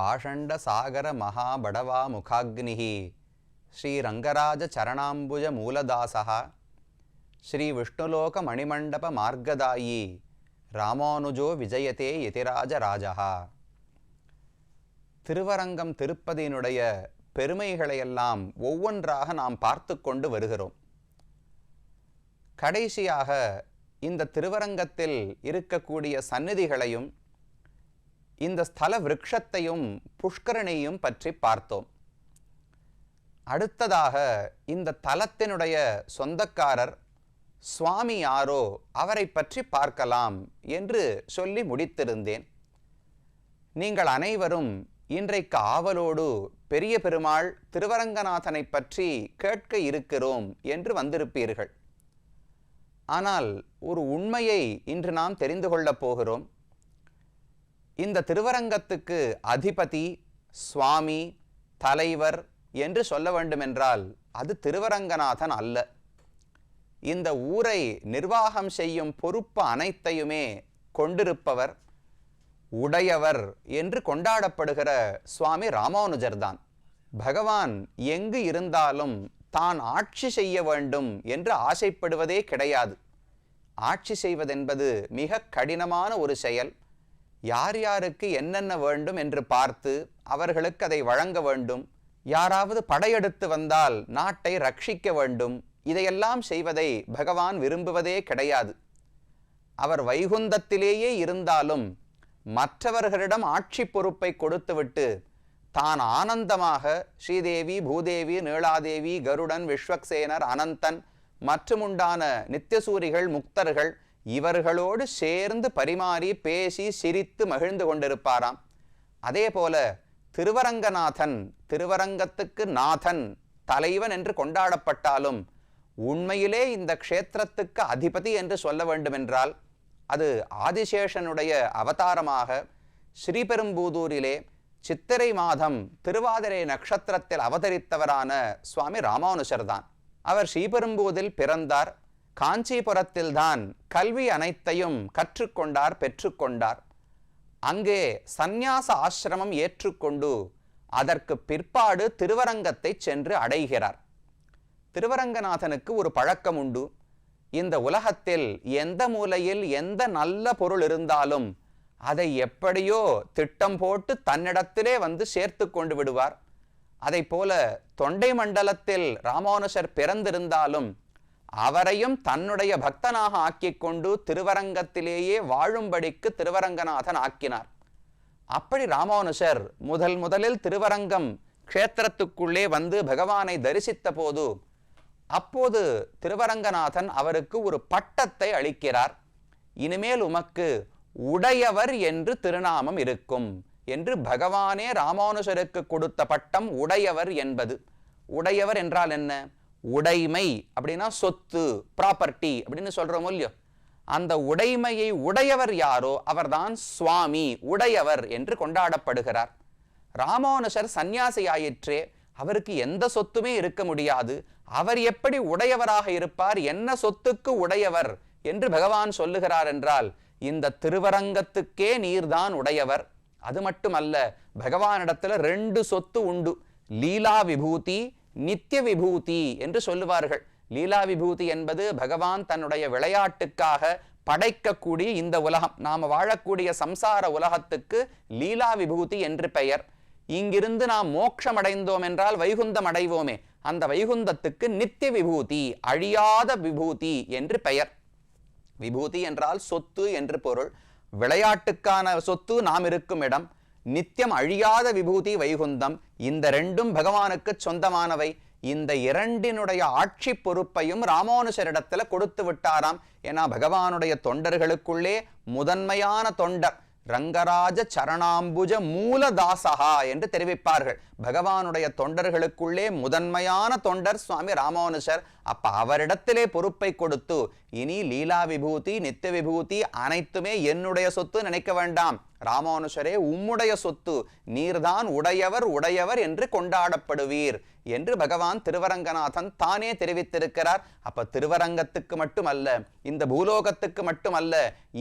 பாஷண்ட சாகர மகாபடவா முகாக்னிஹி. ஸ்ரீரங்கராஜ சரணாம்புஜ மூலதாசா ஸ்ரீ விஷ்ணுலோக மணிமண்டப மார்க்கதாயி. ராமானுஜோ விஜயதே யதிராஜ ராஜா திருவரங்கம் திருப்பதியினுடைய பெருமைகளையெல்லாம் ஒவ்வொன்றாக நாம் பார்த்து கொண்டு வருகிறோம். கடைசியாக இந்த திருவரங்கத்தில் இருக்கக்கூடிய சந்நிதிகளையும் இந்த ஸ்தல விரக்ஷத்தையும் புஷ்கரணியும் பற்றி பார்த்தோம். அடுத்ததாக இந்த தலத்தினுடைய சொந்தக்காரர் சுவாமி யாரோ அவரை பற்றி பார்க்கலாம் என்று சொல்லி முடித்திருந்தேன். நீங்கள் அனைவரும் இன்றைக்கு ஆவலோடு பெரிய பெருமாள் திருவரங்கநாதனை பற்றி கேட்க இருக்கிறோம் என்று வந்திருப்பீர்கள். ஆனால் ஒரு உண்மையை இன்று நாம் தெரிந்து கொள்ளப் போகிறோம். இந்த திருவரங்கத்துக்கு அதிபதி சுவாமி தலைவர் என்று சொல்ல வேண்டுமென்றால் அது திருவரங்கநாதன் அல்ல. இந்த ஊரை நிர்வாகம் செய்யும் பொறுப்பு அனைத்தையுமே கொண்டிருப்பவர் உடையவர் என்று கொண்டாடப்படுகிற சுவாமி ராமானுஜர்தான். பகவான் எங்கு இருந்தாலும் தான் ஆட்சி செய்ய வேண்டும் என்று ஆசைப்படுவதே கிடையாது. ஆட்சி செய்வதென்பது மிக கடினமான ஒரு செயல். யார் யாருக்கு என்னென்ன வேண்டும் என்று பார்த்து அவர்களுக்கு அதை வழங்க வேண்டும். யாராவது படையெடுத்து வந்தால் நாட்டை ரட்சிக்க வேண்டும். இதையெல்லாம் செய்வதை பகவான் விரும்புவதே கிடையாது. அவர் வைகுந்தத்திலேயே இருந்தாலும் மற்றவர்களிடம் ஆட்சி பொறுப்பை கொடுத்துவிட்டு தான் ஆனந்தமாக ஸ்ரீதேவி பூதேவி நீளாதேவி கருடன் விஸ்வக்சேனர் அனந்தன் மற்றும் உண்டான நித்தியசூரிகள் முக்தர்கள் இவர்களோடு சேர்ந்து பரிமாறி பேசி சிரித்து மகிழ்ந்து கொண்டிருப்பாராம். அதே போல திருவரங்கநாதன் திருவரங்கத்துக்கு நாதன் தலைவன் என்று கொண்டாடப்பட்டாலும் உண்மையிலே இந்த க்ஷேத்திரத்துக்கு அதிபதி என்று சொல்ல வேண்டுமென்றால் அது ஆதிசேஷனுடைய அவதாரமாக ஸ்ரீபெரும்பூதூரிலே சித்திரை மாதம் திருவாதிரை நட்சத்திரத்தில் அவதரித்தவரான சுவாமி ராமானுஷர் தான் அவர் ஸ்ரீபெரும்பூதில் பிறந்தார். காஞ்சிபுரத்தில்தான் கல்வி அனைத்தையும் கற்றுக்கொண்டார் பெற்றுக்கொண்டார். அங்கே சந்நியாச ஆசிரமம் ஏற்றுக்கொண்டு அதற்கு பிற்பாடு திருவரங்கத்தை சென்று அடைகிறார். திருவரங்கநாதனுக்கு ஒரு பழக்கம் உண்டு. இந்த உலகத்தில் எந்த மூலையில் எந்த நல்ல பொருள் இருந்தாலும் அதை எப்படியோ திட்டம் போட்டு தன்னிடத்திலே வந்து சேர்த்து கொண்டு விடுவார். அதை போல தொண்டை மண்டலத்தில் ராமானுஷர் பிறந்திருந்தாலும் அவரையும் தன்னுடைய பக்தனாக ஆக்கிக் கொண்டு திருவரங்கத்திலேயே வாழும்படிக்கு திருவரங்கநாதன் ஆக்கினார். அப்படி ராமானுஷர் முதல் முதலில் திருவரங்கம் க்ஷேத்திரத்துக்குள்ளே வந்து பகவானை தரிசித்த போது அப்போது திருவரங்கநாதன் அவருக்கு ஒரு பட்டத்தை அளிக்கிறார். இனிமேல் உமக்கு உடையவர் என்று திருநாமம் இருக்கும் என்று பகவானே ராமானுஷருக்கு கொடுத்த பட்டம் உடையவர் என்பது. உடையவர் என்றால் என்ன? உடைமை அப்படின்னா சொத்து ப்ராப்பர்ட்டி அப்படின்னு சொல்றோம் இல்லையோ? அந்த உடைமையை உடையவர் யாரோ அவர்தான் சுவாமி உடையவர் என்று கொண்டாடப்படுகிறார். ராமானுஷர் சந்நியாசி ஆயிற்றே அவருக்கு எந்த சொத்துமே இருக்க முடியாது. அவர் எப்படி உடையவராக இருப்பார்? என்ன சொத்துக்கு உடையவர் என்று பகவான் சொல்லுகிறார் என்றால் இந்த திருவரங்கத்துக்கே நீர்தான் உடையவர். அது மட்டுமல்ல பகவானிடத்துல ரெண்டு சொத்து உண்டு. லீலா விபூதி நித்திய விபூதி என்று சொல்லுவார்கள். லீலா விபூதி என்பது பகவான் தன்னுடைய விளையாட்டுக்காக படைக்கக்கூடிய இந்த உலகம். நாம வாழக்கூடிய சம்சார உலகத்துக்கு லீலா விபூதி என்று பெயர். இங்கிருந்து நாம் மோட்சம் அடைந்தோம் என்றால் வைகுந்தம் அடைவோமே. அந்த வைகுந்தத்துக்கு நித்திய விபூதி அழியாத விபூதி என்று பெயர். விபூதி என்றால் சொத்து என்று பொருள். விளையாட்டுக்கான சொத்து நாம் இருக்கும் இடம். நித்தியம் அழியாத விபூதி வைகுந்தம். இந்த ரெண்டும் பகவானுக்கு சொந்தமானவை. இந்த இரண்டினுடைய ஆட்சி பொறுப்பையும் ராமானுஷரிடத்தில் கொடுத்து விட்டாராம். ஏன்னா பகவானுடைய தொண்டர்களுக்குள்ளே முதன்மையான தொண்டர் ரங்கராஜ சரணாம்புஜ மூலதாசகா என்று தெரிவிப்பார்கள். பகவானுடைய தொண்டர்களுக்குள்ளே முதன்மையான தொண்டர் சுவாமி ராமானுஷர் அப்ப அவரிடத்திலே பொறுப்பை கொடுத்து இனி லீலா விபூதி நித்திய விபூதி அனைத்துமே என்னுடைய சொத்து நினைக்க வேண்டாம். ராமானுஷரே உம்முடைய சொத்து நீர்தான் உடையவர் உடையவர் என்று கொண்டாடப்படுவீர் என்று பகவான் திருவரங்கநாதன் தானே தெரிவித்திருக்கிறார். அப்ப திருவரங்கத்துக்கு மட்டுமல்ல இந்த பூலோகத்துக்கு மட்டுமல்ல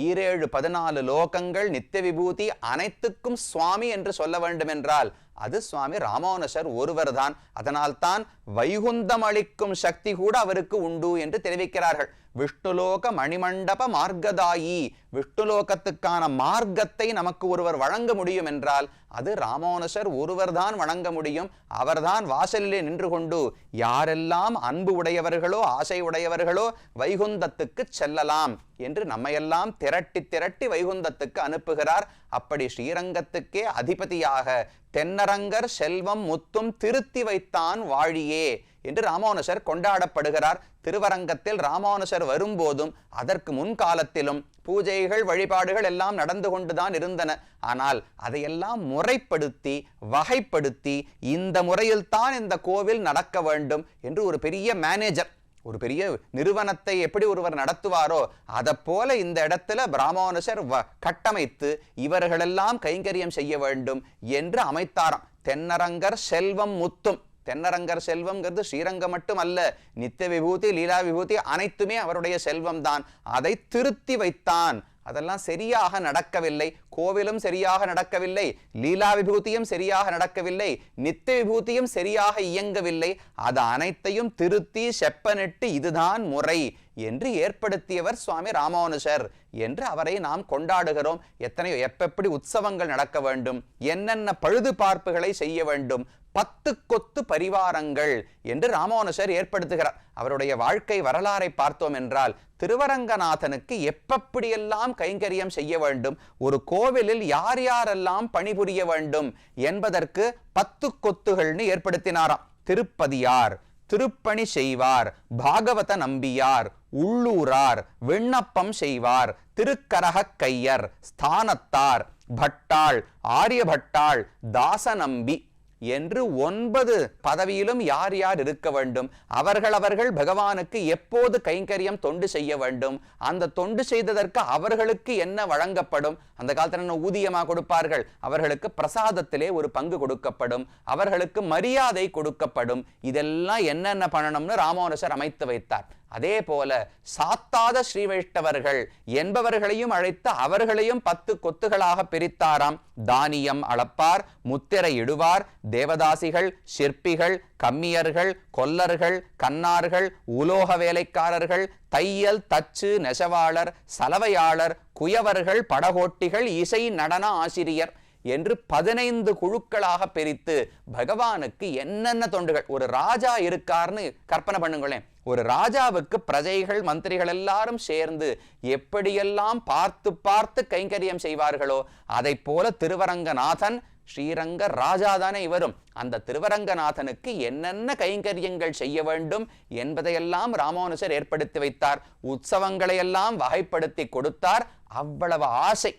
ஈரேழு பதினாலு லோகங்கள் நித்திய விபூதி அனைத்துக்கும் சுவாமி என்று சொல்ல வேண்டுமென்றால் அது சுவாமி ராமானுஷர் ஒருவர்தான். அதனால்தான் வைகுந்தம் அளிக்கும் சக்தி கூட அவருக்கு உண்டு என்று தெரிவிக்கிறார்கள். விஷ்ணுலோக மணிமண்டப மார்க்கதாயி விஷ்ணுலோகத்துக்கான மார்க்கத்தை நமக்கு ஒருவர் வழங்க முடியும் என்றால் அது ராமானுஷர் ஒருவர்தான் வணங்க முடியும். அவர்தான் வாசலிலே நின்று கொண்டு யாரெல்லாம் அன்பு உடையவர்களோ ஆசை உடையவர்களோ வைகுந்தத்துக்கு செல்லலாம் என்று நம்மையெல்லாம் திரட்டி திரட்டி வைகுந்தத்துக்கு அனுப்புகிறார். அப்படி ஸ்ரீரங்கத்துக்கே அதிபதியாக தென்னரங்கர் செல்வம் முத்தும் திருத்தி வைத்தான் வாழியே. என்று ராமானுஷர் கொண்டாடப்படுகிறார். திருவரங்கத்தில் ராமானுஷர் வரும்போதும் அதற்கு முன்காலத்திலும் பூஜைகள் வழிபாடுகள் எல்லாம் நடந்து கொண்டுதான் இருந்தன. ஆனால் அதையெல்லாம் முறைப்படுத்தி வகைப்படுத்தி இந்த முறையில்தான் இந்த கோவில் நடக்க வேண்டும் என்று ஒரு பெரிய மேனேஜர் ஒரு பெரிய நிறுவனத்தை எப்படி ஒருவர் நடத்துவாரோ அதை போல இந்த இடத்துல பிராமணசர் கட்டமைத்து இவர்களெல்லாம் கைங்கரியம் செய்ய வேண்டும் என்று அமைத்தாராம். தென்னரங்கர் செல்வம் முத்தும். தென்னரங்கர் செல்வம்ங்கிறது ஸ்ரீரங்கம் மட்டும் அல்ல நித்திய விபூதி லீலா விபூதி அனைத்துமே அவருடைய செல்வம் தான் அதை திருத்தி வைத்தான். அதெல்லாம் சரியாக நடக்கவில்லை. கோவிலும் சரியாக நடக்கவில்லை. லீலா விபூதியும் சரியாக நடக்கவில்லை. நித்திய விபூதியும் சரியாக இயங்கவில்லை. அது அனைத்தையும் திருத்தி செப்பனிட்டு இதுதான் முறை என்று ஏற்படுத்தியவர் சுவாமி ராமானுஜர் என்று அவரை நாம் கொண்டாடுகிறோம். எத்தனையோ எப்பெப்படி உற்சவங்கள் நடக்க வேண்டும்? என்னென்ன பழுது பார்ப்புகளை செய்ய வேண்டும்? பத்து கொத்து பரிவாரங்கள் என்று ராமானுஷர் ஏற்படுத்துகிறார். அவருடைய வாழ்க்கை வரலாறை பார்த்தோம் என்றால் திருவரங்கநாதனுக்கு எப்படியெல்லாம் கைங்கரியம் செய்ய வேண்டும் ஒரு கோவிலில் யார் யாரெல்லாம் பணிபுரிய வேண்டும் என்பதற்கு பத்து கொத்துகள்னு ஏற்படுத்தினாராம். திருப்பதியார் திருப்பணி செய்வார் பாகவத நம்பியார் உள்ளூரார் விண்ணப்பம் செய்வார் திருக்கரக கையர் ஸ்தானத்தார் பட்டாள் ஆரியபட்டாள் தாசநம்பி என்று ஒன்பது பதவியிலும் யார் யார் இருக்க வேண்டும்? அவர்கள் அவர்கள் பகவானுக்கு எப்போது கைங்கரியம் தொண்டு செய்ய வேண்டும்? அந்த தொண்டு செய்ததற்கு அவர்களுக்கு என்ன வழங்கப்படும்? அந்த காலத்தில் என்ன ஊதியமாக கொடுப்பார்கள்? அவர்களுக்கு பிரசாதத்திலே ஒரு பங்கு கொடுக்கப்படும். அவர்களுக்கு மரியாதை கொடுக்கப்படும். இதெல்லாம் என்னென்ன பண்ணணும்னு ராமானுசர் அமைத்து வைத்தார். அதே போல சாத்தாத ஸ்ரீவைஷ்டவர்கள் என்பவர்களையும் அழைத்து அவர்களையும் பத்து கொத்துகளாக பிரித்தாராம். தானியம் அளப்பார் முத்திரை இடுவார் தேவதாசிகள் சிற்பிகள் கம்மியர்கள் கொல்லர்கள் கன்னார்கள் உலோக வேலைக்காரர்கள் தையல் தச்சு நெசவாளர் சலவையாளர் குயவர்கள் படகோட்டிகள் இசை நடன ஆசிரியர் என்று பதினைந்து குழுக்களாக பிரித்து பகவானுக்கு என்னென்ன தொண்டுகள் ஒரு ராஜா இருக்கார்னு கற்பனை பண்ணுங்களேன். ஒரு ராஜாவுக்கு பிரஜைகள் மந்திரிகள் எல்லாரும் சேர்ந்து எப்படியெல்லாம் பார்த்து பார்த்து கைங்கரியம் செய்வார்களோ அதை போல திருவரங்கநாதன் ஸ்ரீரங்க ராஜா தானே இவரும். அந்த திருவரங்கநாதனுக்கு என்னென்ன கைங்கரியங்கள் செய்ய வேண்டும் என்பதையெல்லாம் ராமானுஜர் ஏற்படுத்தி வைத்தார். உற்சவங்களை எல்லாம் வகைப்படுத்தி கொடுத்தார். அவ்வளவு ஆசை.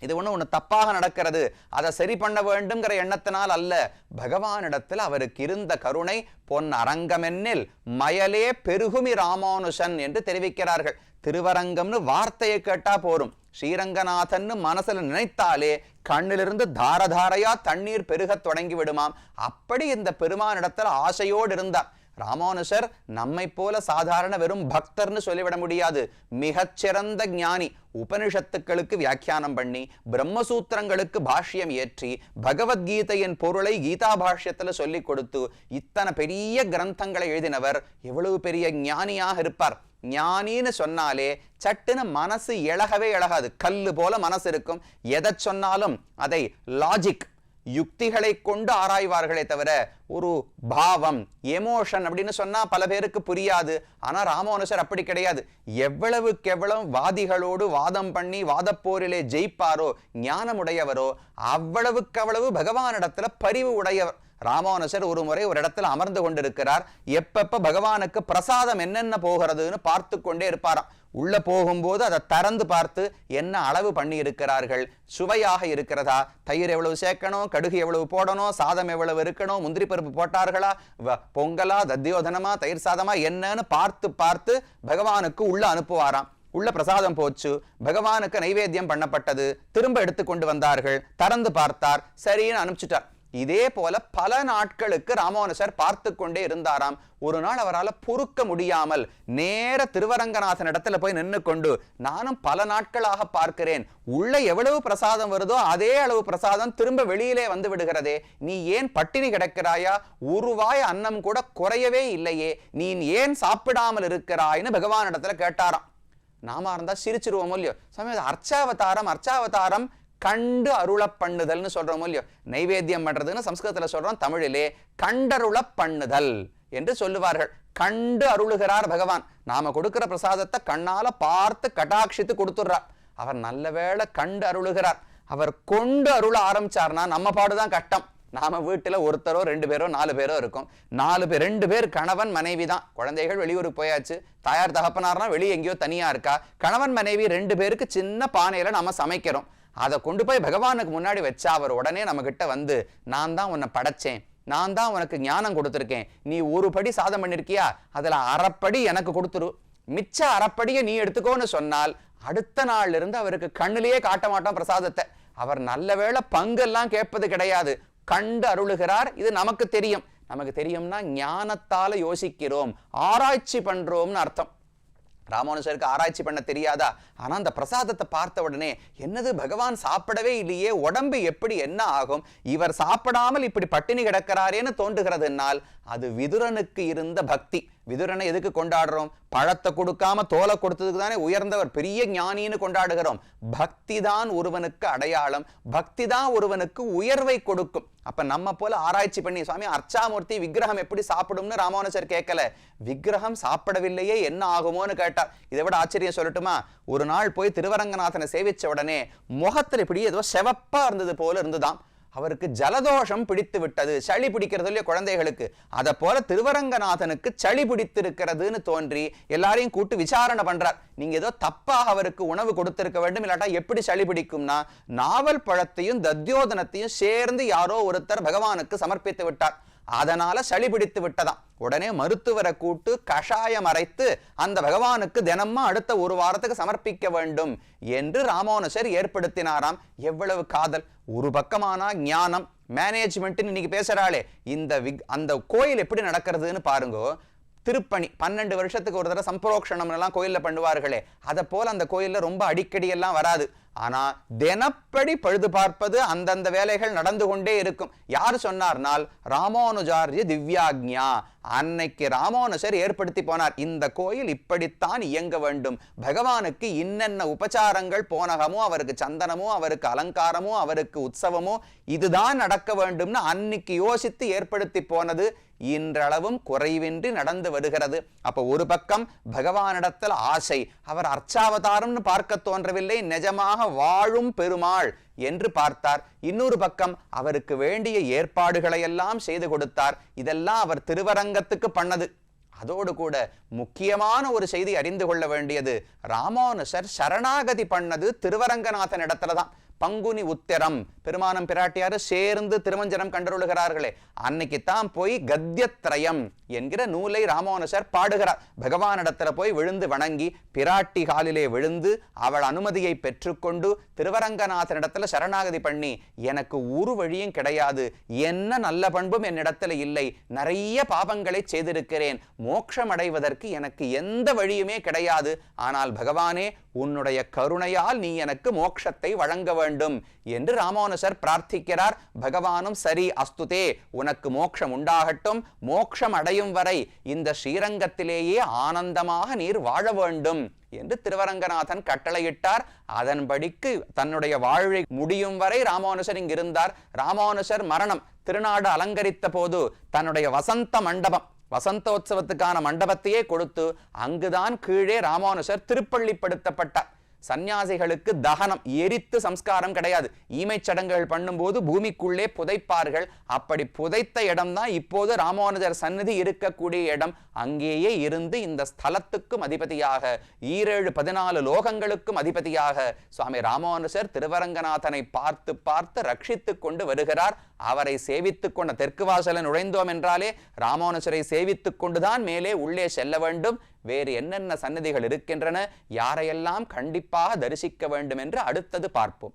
இது ஒண்ணு ஒண்ணு தப்பாக நடக்கிறது. அதை சரி பண்ண வேண்டும்ங்கிற எண்ணத்தினால் அல்ல. பகவானிடத்தில் அவருக்கு இருந்த கருணை பொன் அரங்கமென்னில் மயலே பெருகுமி ராமானுஷன் என்று தெரிவிக்கிறார்கள். திருவரங்கம்னு வார்த்தையை கேட்டா போரும். ஸ்ரீரங்கநாதன் மனசுல நினைத்தாலே கண்ணிலிருந்து தாரதாரையா தண்ணீர் பெருகத் தொடங்கி விடுமாம். அப்படி இந்த பெருமானிடத்தில் ஆசையோடு இருந்தார் ராமானுஷர் நம்மை போல சாதாரண வெறும் பக்தர்னு சொல்லிவிட முடியாது. மிகச்சிறந்த ஞானி. உபனிஷத்துக்களுக்கு வியாக்கியானம் பண்ணி பிரம்மசூத்திரங்களுக்கு பாஷ்யம் ஏற்றி பகவத்கீதையின் பொருளை கீதா பாஷ்யத்துல சொல்லிக் கொடுத்து இத்தனை பெரிய கிரந்தங்களை எழுதினவர் எவ்வளவு பெரிய ஞானியாக இருப்பார். ஞானின்னு சொன்னாலே சட்டுன்னு மனசு இழகவே இழகாது. கல்லு போல மனசு இருக்கும். எதை சொன்னாலும் அதை லாஜிக் யுக்திகளை கொண்டு ஆராய்வார்களே தவிர ஒரு பாவம் எமோஷன் அப்படின்னு சொன்னால் பல பேருக்கு புரியாது. ஆனால் ராமானுசர் அப்படி கிடையாது. எவ்வளவுக்கு எவ்வளவு வாதிகளோடு வாதம் பண்ணி வாதப்போரிலே ஜெயிப்பாரோ ஞானமுடையவரோ அவ்வளவுக்கு அவ்வளவு பகவானிடத்துல பரிவு உடையவர். ராமானுசர் ஒரு முறை ஒரு இடத்துல அமர்ந்து கொண்டிருக்கிறார். எப்பப்ப பகவானுக்கு பிரசாதம் என்னென்ன போகிறதுன்னு பார்த்து கொண்டே இருப்பாராம். உள்ள போகும்போது அதை திறந்து பார்த்து என்ன அளவு பண்ணி இருக்கிறார்கள் சுவையாக இருக்கிறதா? தயிர் எவ்வளவு சேர்க்கணும்? கடுகு எவ்வளவு போடணும்? சாதம் எவ்வளவு இருக்கணும்? முந்திரி பருப்பு போட்டார்களா? வ- பொங்கலா? தத்தியோதனமா? தயிர் சாதமா? என்னன்னு பார்த்து பார்த்து பகவானுக்கு உள்ள அனுப்புவாராம். உள்ள பிரசாதம் போச்சு. பகவானுக்கு நைவேத்தியம் பண்ணப்பட்டது. திரும்ப எடுத்து கொண்டு வந்தார்கள். திறந்து பார்த்தார். சரின்னு அனுப்பிச்சிட்டார். இதே போல பல நாட்களுக்கு ராமானுஜர் பார்த்து கொண்டே இருந்தாராம். ஒரு நாள் அவரால் பொறுக்க முடியாமல் நேர திருவரங்கநாதன் இடத்துல போய் நின்று கொண்டு நானும் பல நாட்களாக பார்க்கிறேன். உள்ள எவ்வளவு பிரசாதம் வருதோ அதே அளவு பிரசாதம் திரும்ப வெளியிலே வந்து விடுகிறதே. நீ ஏன் பட்டினி கிடக்கிறாயா? உருவாய் அன்னம் கூட குறையவே இல்லையே. நீ ஏன் சாப்பிடாமல் இருக்கிறாய்னு பகவான் இடத்துல கேட்டாராம். நாம இருந்தா சிரிச்சிருவோமோ இல்லையோ? சமயம் அர்ச்சாவதாரம் அர்ச்சாவதாரம் கண்டு அருள பண்ணுதல்னு சொல்கிறோம் இல்லையோ? நைவேத்தியம் பண்றதுன்னு சம்ஸ்கிருதத்துல சொல்றோம் தமிழிலே கண்டருள பண்ணுதல் என்று சொல்லுவார்கள். கண்டு அருளுகிறார் பகவான். நாம கொடுக்கிற பிரசாதத்தை கண்ணால பார்த்து கட்டாட்சித்து கொடுத்துடுறார் அவர் நல்ல வேளை கண்டு அருளுகிறார். அவர் கொண்டு அருள ஆரம்பிச்சார்னா நம்ம பாடுதான் கஷ்டம் நாம வீட்டில் ஒருத்தரோ ரெண்டு பேரோ நாலு பேரோ இருக்கும். நாலு பேர் ரெண்டு பேர் கணவன் மனைவி தான் குழந்தைகள் வெளியூருக்கு போயாச்சு. தாயார் தகப்பனார்னா வெளியே எங்கேயோ தனியா இருக்கா? கணவன் மனைவி ரெண்டு பேருக்கு சின்ன பானையில நம்ம சமைக்கிறோம். அதை கொண்டு போய் பகவானுக்கு முன்னாடி வச்சா அவர் உடனே நம்ம கிட்ட வந்து நான் தான் உன்னை படைச்சேன். நான் தான் உனக்கு ஞானம் கொடுத்துருக்கேன். நீ ஒரு படி சாதம் பண்ணியிருக்கியா அதுல அரைப்படி எனக்கு கொடுத்துரு. மிச்ச அரைப்படியை நீ எடுத்துக்கோன்னு சொன்னால் அடுத்த நாள்ல இருந்து அவருக்கு கண்ணிலேயே காட்ட மாட்டோம் பிரசாதத்தை. அவர் நல்ல வேளை பங்கெல்லாம் கேட்பது கிடையாது. கண்டு அருளுகிறார். இது நமக்கு தெரியும். நமக்கு தெரியும்னா ஞானத்தால யோசிக்கிறோம். ஆராய்ச்சி பண்றோம்னு அர்த்தம். ராமானுஜருக்கு ஆராய்ச்சி பண்ண தெரியாதா? ஆனால் அந்த பிரசாதத்தை பார்த்த உடனே என்னது பகவான் சாப்பிடவே இல்லையே உடம்பு எப்படி என்ன ஆகும்? இவர் சாப்பிடாமல் இப்படி பட்டினி கிடக்கிறாரேன்னு தோன்றுகிறதுனால் அது விதுரனுக்கு இருந்த பக்தி. விதுரனை எதுக்கு கொண்டாடுறோம்? பழத்தை கொடுக்காம தோலை கொடுத்ததுக்கு தானே உயர்ந்தவர். பெரிய ஞானின்னு கொண்டாடுகிறோம். பக்தி தான் ஒருவனுக்கு அடையாளம். பக்தி தான் ஒருவனுக்கு உயர்வை கொடுக்கும். அப்ப நம்ம போல ஆராய்ச்சி பண்ணி சுவாமி அர்ச்சாமூர்த்தி விக்கிரகம் எப்படி சாப்பிடும்னு ராமானுஜர் கேட்கல. விக்கிரகம் சாப்பிடவில்லையே என்ன ஆகுமோன்னு கேட்டார். இதை விட ஆச்சரியம் சொல்லட்டுமா? ஒரு நாள் போய் திருவரங்கநாதனை சேவிச்ச உடனே முகத்தில் இப்படி ஏதோ செவப்பா இருந்தது போல இருந்துதாம். அவருக்கு ஜலதோஷம் பிடித்து விட்டது. சளி பிடிக்கிறது இல்லையா குழந்தைகளுக்கு? அதை போல திருவரங்கநாதனுக்கு சளி பிடித்திருக்கிறதுன்னு தோன்றி எல்லாரையும் கூட்டு விசாரணை பண்றார். நீங்க ஏதோ தப்பாக அவருக்கு உணவு கொடுத்திருக்க வேண்டும் இல்லாட்டா எப்படி சளி பிடிக்கும்னா நாவல் பழத்தையும் தத்யோதனத்தையும் சேர்ந்து யாரோ ஒருத்தர் பகவானுக்கு சமர்ப்பித்து விட்டார். அதனால சளி பிடித்து விட்டதாம். உடனே மருத்துவரை கூட்டு கஷாயம் அரைத்து அந்த பகவானுக்கு தினமும் அடுத்த ஒரு வாரத்துக்கு சமர்ப்பிக்க வேண்டும் என்று ராமானுஜர் ஏற்படுத்தினாராம். எவ்வளவு காதல். ஒரு பக்கமானா ஞானம். மேனேஜ்மெண்ட்னு இன்னைக்கு பேசுறாளே. இந்த விக் அந்த கோயில் எப்படி நடக்கிறதுன்னு பாருங்கோ. திருப்பணி. பன்னெண்டு வருஷத்துக்கு ஒரு தடவை சம்பரோக்ஷணம் எல்லாம் கோயிலில் பண்ணுவார்களே. அதை போல் அந்த கோயிலில் ரொம்ப அடிக்கடி எல்லாம் வராது. ஆனால் தினப்படி பழுது பார்ப்பது அந்தந்த வேலைகள் நடந்து கொண்டே இருக்கும். யார் சொன்னார்னால் ராமானுஜாரிய திவ்யாக்ஞா. அன்னைக்கு ராமானுஜர் ஏற்படுத்தி போனார். இந்த கோயில் இப்படித்தான் இயங்க வேண்டும். பகவானுக்கு இன்னென்ன உபச்சாரங்கள் போனகமோ அவருக்கு சந்தனமோ அவருக்கு அலங்காரமோ அவருக்கு உற்சவமோ இதுதான் நடக்க வேண்டும்னு அன்னைக்கு யோசித்து ஏற்படுத்தி போனது இன்றளவும் குறைவின்றி நடந்து வருகிறது. அப்ப ஒரு பக்கம் பகவானிடத்தில் ஆசை அவர் அர்ச்சாவதாரம்னு பார்க்க தோன்றவில்லை நிஜமாக வாழும் பெருமாள் என்று பார்த்தார். இன்னொரு பக்கம் அவருக்கு வேண்டிய ஏற்பாடுகளை எல்லாம் செய்து கொடுத்தார். இதெல்லாம் அவர் திருவரங்கத்துக்கு பண்ணது. அதோடு கூட முக்கியமான ஒரு செய்தி அறிந்து கொள்ள வேண்டியது ராமானுசர் சரணாகதி பண்ணது திருவரங்கநாதன் இடத்துல தான். பங்குனி உத்திரம். பெருமானம் பிராட்டியாரு சேர்ந்து திருமஞ்சனம் கண்டருளுகிறார்களே. அன்னைக்கு தான் போய் கத்தியத்ரயம் என்கிற நூலை ராமானுஜர் பாடுகிறார். பகவானிடத்துல போய் விழுந்து வணங்கி பிராட்டி காலிலே விழுந்து அவள் அனுமதியை பெற்றுக்கொண்டு திருவரங்கநாதனிடத்துல சரணாகதி பண்ணி எனக்கு ஒரு வழியும் கிடையாது. என்ன நல்ல பண்பும் என்னிடத்துல இல்லை. நிறைய பாவங்களை செய்திருக்கிறேன். மோட்சம் அடைவதற்கு எனக்கு எந்த வழியுமே கிடையாது. ஆனால் பகவானே உன்னுடைய கருணையால் நீ எனக்கு மோட்சத்தை வழங்க வேண்டும் என்று ராமானுஜர் பிரார்த்திக்கிறார். பகவானும் சரி அஸ்துதே உனக்கு மோட்சம் உண்டாகட்டும். மோட்சம் அடையும் வரை இந்த ஸ்ரீரங்கத்திலேயே ஆனந்தமாக நீர் வாழ வேண்டும் என்று திருவரங்கநாதன் கட்டளையிட்டார். அதன்படிக்கு தன்னுடைய வாழ்வை முடியும் வரை ராமானுஜர் இங்கிருந்தார். ராமானுஜர் மரணம் திருநாடு அலங்கரித்த போது தன்னுடைய வசந்த மண்டபம் வசந்தோத்சவத்துக்கான மண்டபத்தையே கொடுத்து அங்குதான் கீழே ராமானுஜர் திருப்பள்ளிப்படுத்தப்பட்டார். சந்நியாசிகளுக்கு தகனம் எரித்து சம்ஸ்காரம் கிடையாது. ஈமைச் சடங்குகள் பண்ணும்போது பூமிக்குள்ளே புதைப்பார்கள். அப்படி புதைத்த இடம்தான் இப்போது ராமானுஜர் சந்நிதி இருக்கக்கூடிய இடம். அங்கேயே இருந்து இந்த ஸ்தலத்துக்கும் அதிபதியாக ஈரேழு பதினாலு லோகங்களுக்கும் அதிபதியாக சுவாமி ராமானுஜர் திருவரங்கநாதனை பார்த்து பார்த்து ரட்சித்து கொண்டு வருகிறார். அவரை சேவித்துக் கொண்ட தெற்கு வாசல நுழைந்தோம் என்றாலே ராமானுஜரை சேவித்துக் கொண்டுதான் மேலே உள்ளே செல்ல வேண்டும். வேறு என்னென்ன சன்னதிகள் இருக்கின்றன யாரையெல்லாம் கண்டிப்பாக தரிசிக்க வேண்டும் என்று அடுத்தது பார்ப்போம்.